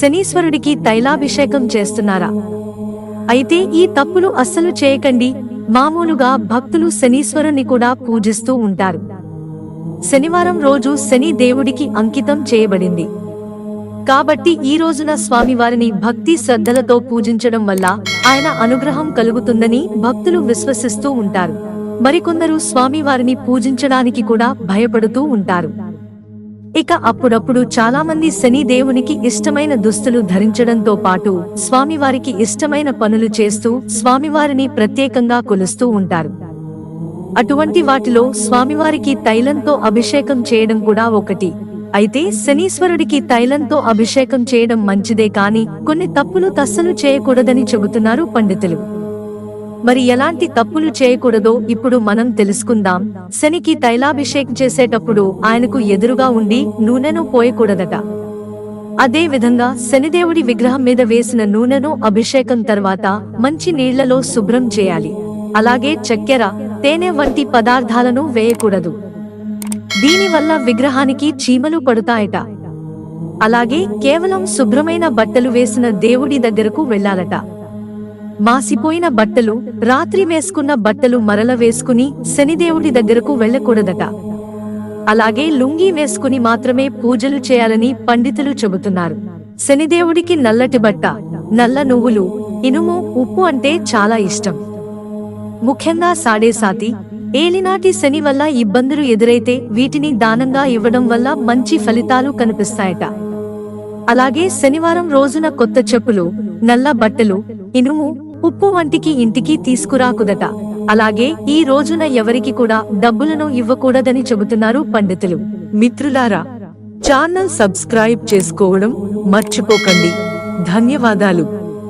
శనీశ్వరుడికి తైలాభిషేకం చేస్తున్నారా? అయితే ఈ తప్పులు అస్సలు చేయకండి. మామూలుగా భక్తులు శనీశ్వరుని కూడా పూజిస్తూ ఉంటారు. శనివారం రోజు శని దేవుడికి అంకితం చేయబడింది. కాబట్టి ఈ రోజున స్వామివారిని భక్తి శ్రద్ధలతో పూజించడం వల్ల ఆయన అనుగ్రహం కలుగుతుందని భక్తులు విశ్వసిస్తూ ఉంటారు. మరికొందరు స్వామివారిని పూజించడానికి కూడా భయపడుతూ ఉంటారు. ఇక అప్పుడప్పుడు చాలా మంది శని దేవునికి ఇష్టమైన దుస్తులు ధరించడంతో పాటు స్వామివారికి ఇష్టమైన పనులు చేస్తూ స్వామివారిని ప్రత్యేకంగా కొలుస్తూ ఉంటారు. అటువంటి వాటిలో స్వామివారికి తైలంతో అభిషేకం చేయడం కూడా ఒకటి. అయితే శనీశ్వరుడికి తైలంతో అభిషేకం చేయడం మంచిదే కాని కొన్ని తప్పులు తస్సలు చేయకూడదని చెబుతున్నారు పండితులు. మరి ఎలాంటి తప్పులు చేయకూడదో ఇప్పుడు మనం తెలుసుకుందాం. శనికి తైలాభిషేకం చేసేటప్పుడు ఆయనకు ఎదురుగా ఉండి నూనెను పోయకూడదట. అదే విధంగా శనిదేవుడి విగ్రహం మీద వేసిన నూనెను అభిషేకం తర్వాత మంచి నీళ్ళలో శుభ్రం చేయాలి. అలాగే చక్కెర తేనె వంటి పదార్థాలను వేయకూడదు. దీనివల్ల విగ్రహానికి చీమలు పడుతాయట. అలాగే కేవలం శుభ్రమైన బట్టలు వేసిన దేవుడి దగ్గరకు వెళ్ళాలట. మాసిపోయిన బట్టలు రాత్రి వేసుకున్న బట్టలు మరల వేసుకుని శనిదేవుడి దగ్గరకు వెళ్ళకూడదట. అలాగే లుంగీ వేసుకుని మాత్రమే పూజలు చేయాలని పండితులు చెబుతున్నారు. శనిదేవుడికి నల్లటి బట్ట నల్ల నువ్వులు ఇనుము ఉప్పు అంటే చాలా ఇష్టం. ముఖ్యంగా సాడేసాతి ఏలినాటి శని వల్ల ఇబ్బందులు ఎదురైతే వీటిని దానంగా ఇవ్వడం వల్ల మంచి ఫలితాలు కనిపిస్తాయట. అలాగే శనివారం రోజున కొత్త చెప్పులు నల్ల బట్టలు ఇనుము ఉప్పు వంటికి ఇంటికి తీసుకురాకుదట. అలాగే ఈ రోజున ఎవరికి కూడా డబ్బులను ఇవ్వకూడదని చెబుతున్నారు పండితులు. మిత్రులారా ఛానల్ సబ్స్క్రైబ్ చేసుకోవడం మర్చిపోకండి. ధన్యవాదాలు.